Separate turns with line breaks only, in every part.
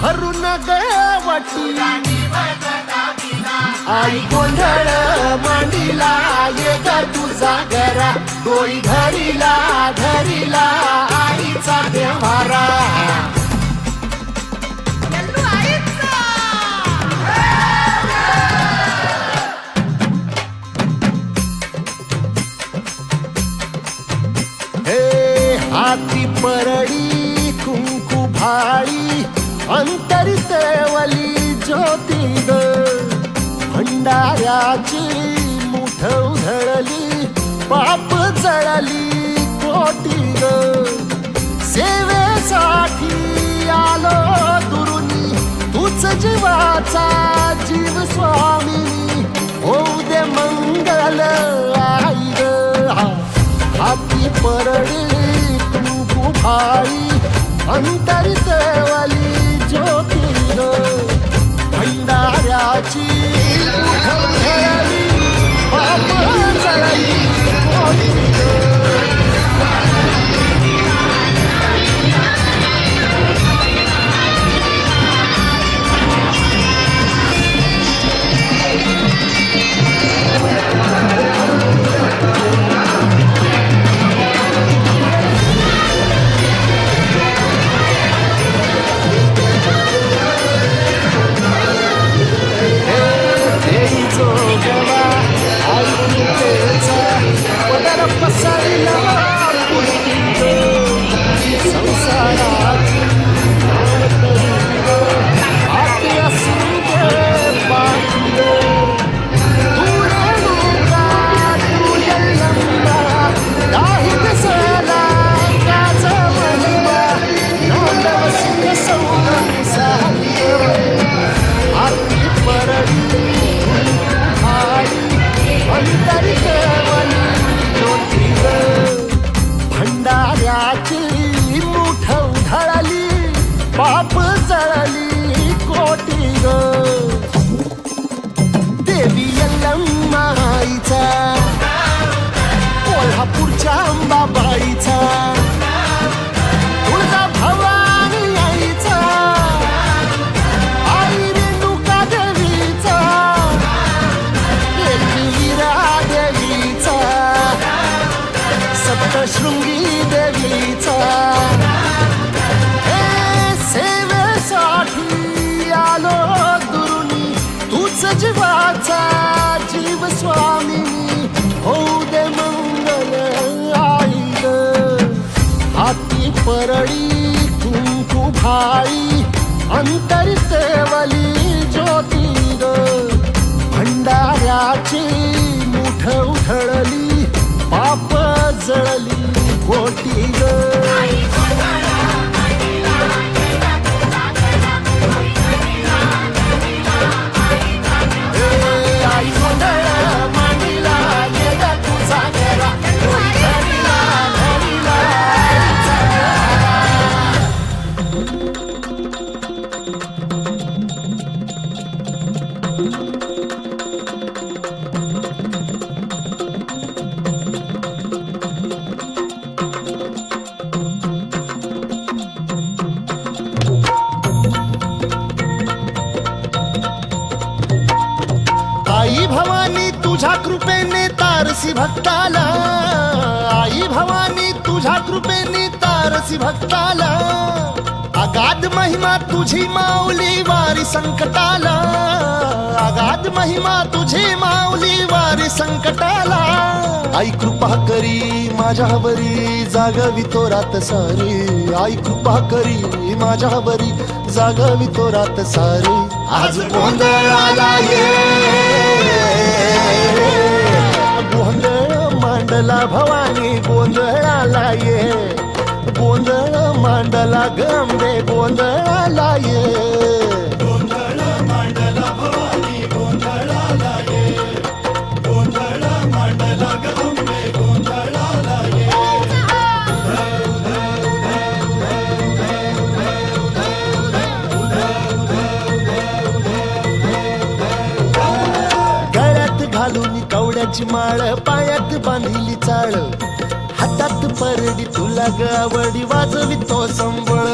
भरून गवटी आई गोंधळ मांडीला ये ग तुझा गरा. डोळी धरिला धरिला आईचा देवारा हे हाती परडी कुंकू भाळी अंतरितवली ज्योती ग भंडाऱ्याची मुठ उधळली पाप जळली कोटी ग सेवेसाठी आलो दुरुनी तूच जीवाचा जीव स्वामी होऊ दे मंगल आई ग हाती परडी कुंकू भाई अंतरितवली ज्योती भंडाऱ्याची उधळली, पाप जीव स्वामी होऊ दे मंगल आई ग हाती परडी कुंकू भाई अंतरितवली ज्योती ग भंडाऱ्याची मुठ उधळली पाप जळली कोटी ग तुझ्या कृपेने तारसी भक्ताला. अगाध महिमा तुझी माऊली वारी संकटाला. अगाध महिमा तुझी माऊली वारी संकटाला. आई कृपा करी माझ्यावरी जागवी तो रात सारी. आई कृपा करी माझ्यावरी जागवी तो रात सारी. आज गोंधळाला ये. गोंधळ मांडला भवानी गोंधळाला ये. गोंधळ मांडला गंबे गोंधळाला ये. घालून माळ पाय बांधिली चाळ. हातात परडी तुला ग आवडी वाजवी तो संबळ.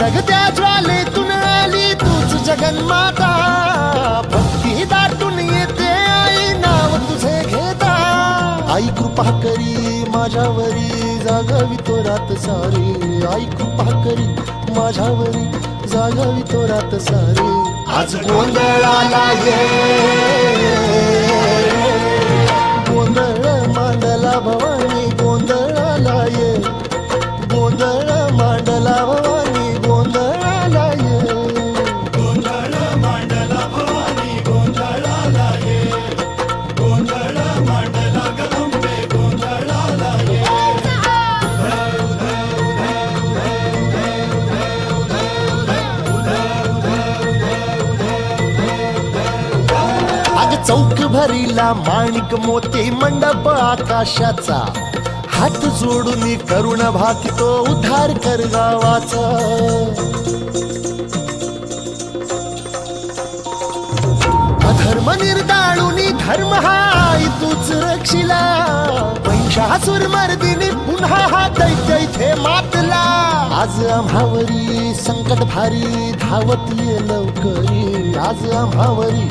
धग त्या ज्वालेतून आली तूच जगन्माता. भक्ती दाटून येते आई नाव तुझे घेता. आई कृपा करी माझ्यावरी जागावी तो रात सारी. आई कृपा करी माझ्यावरी जागावी तो रात सारी. आज गोंधळाला ये. चौक भरीला माणिक मोती मंडप आकाशाचा. हात जोडून करुण भाकितो उद्धार कर गावाचा. अधर्म निर्दाळुनी धर्म हाय तूच रक्षिला. महिषासुर मर्दिनी पुन्हा हा दैत्य इथे मातला. आज आम्हावरी संकट भारी धावत ये लवकरी. आज आम्हावरी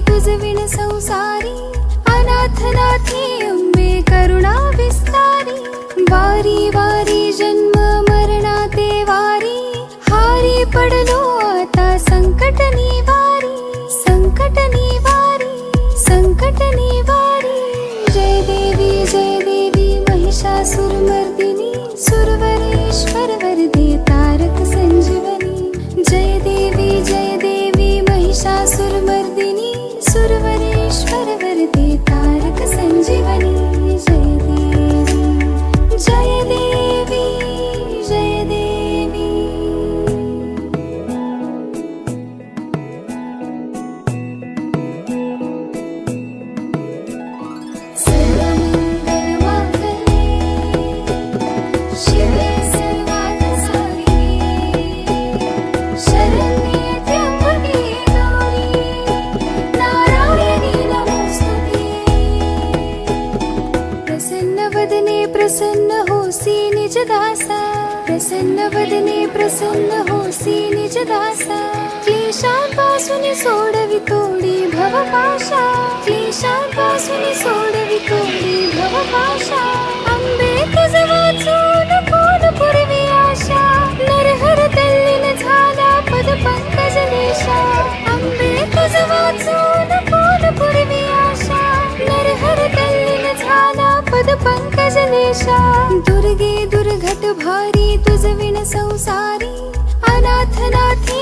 तुझविण संसारी अनाथनाथी सुनि सोडविकोटि भवभाषा। अम्बे कजवाचोनु कोडु पुरवि आशा। नरहर तल्लिन झाला पद पङ्कज नेशा। अम्बे कजवाचोनु कोडु पुरवि आशा। नरहर तल्लिन झाला पद पङ्कज पङ्कजनेशा दुर्गे दुर्घट भारी भारि संसारी। अनाथनाथी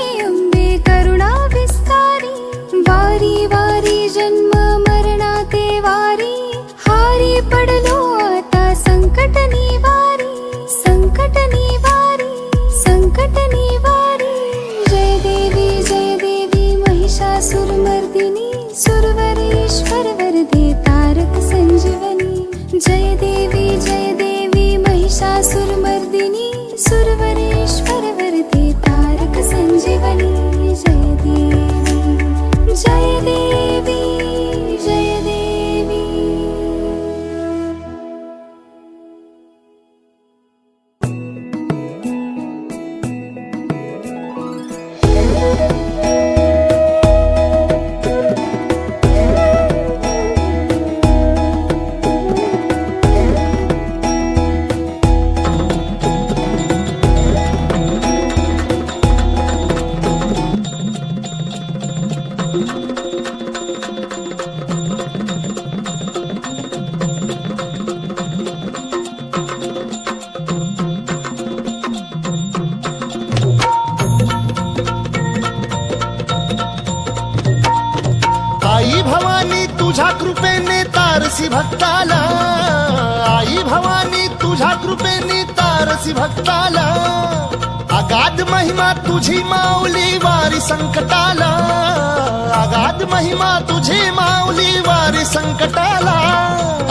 तुझी माऊली वारी संकटाला.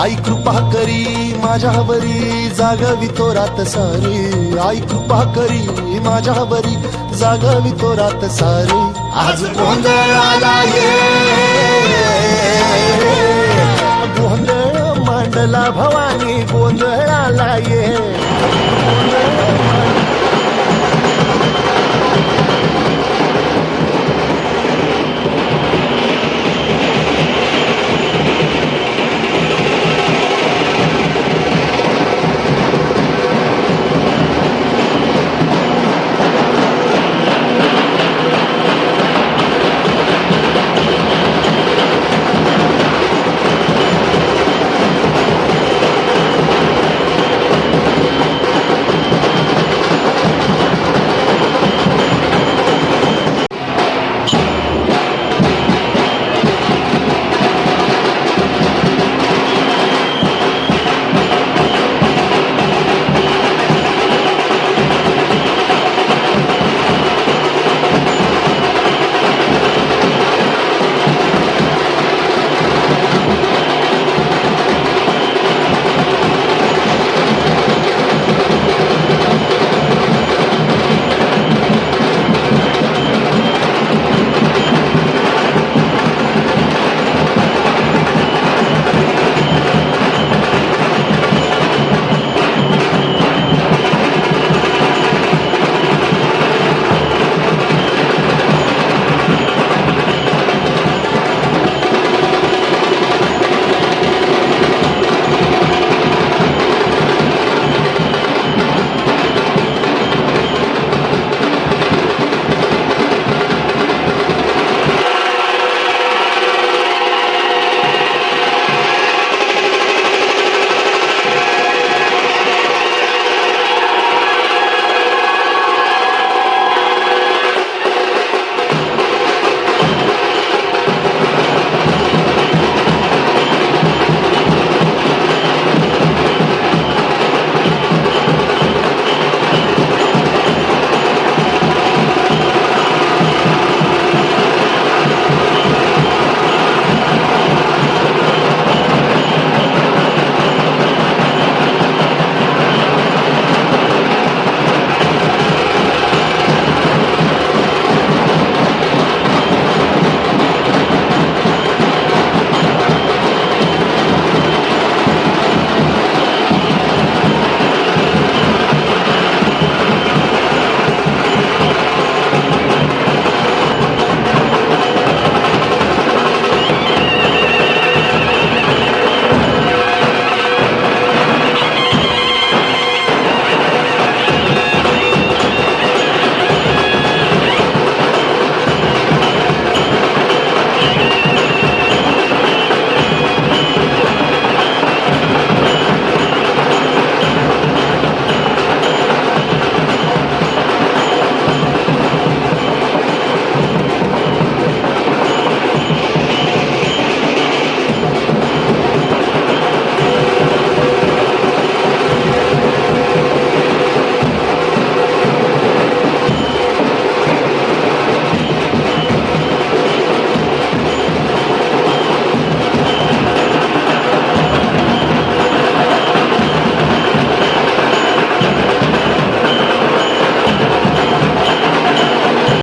आई कृपा करी माझ्यावरी जागवी तो रात सारी. आई कृपा करी माझ्यावरी जागवी तो रात सारी. आज गोंधळाला गोंधळ मांडला भवानी गोंधळाला ये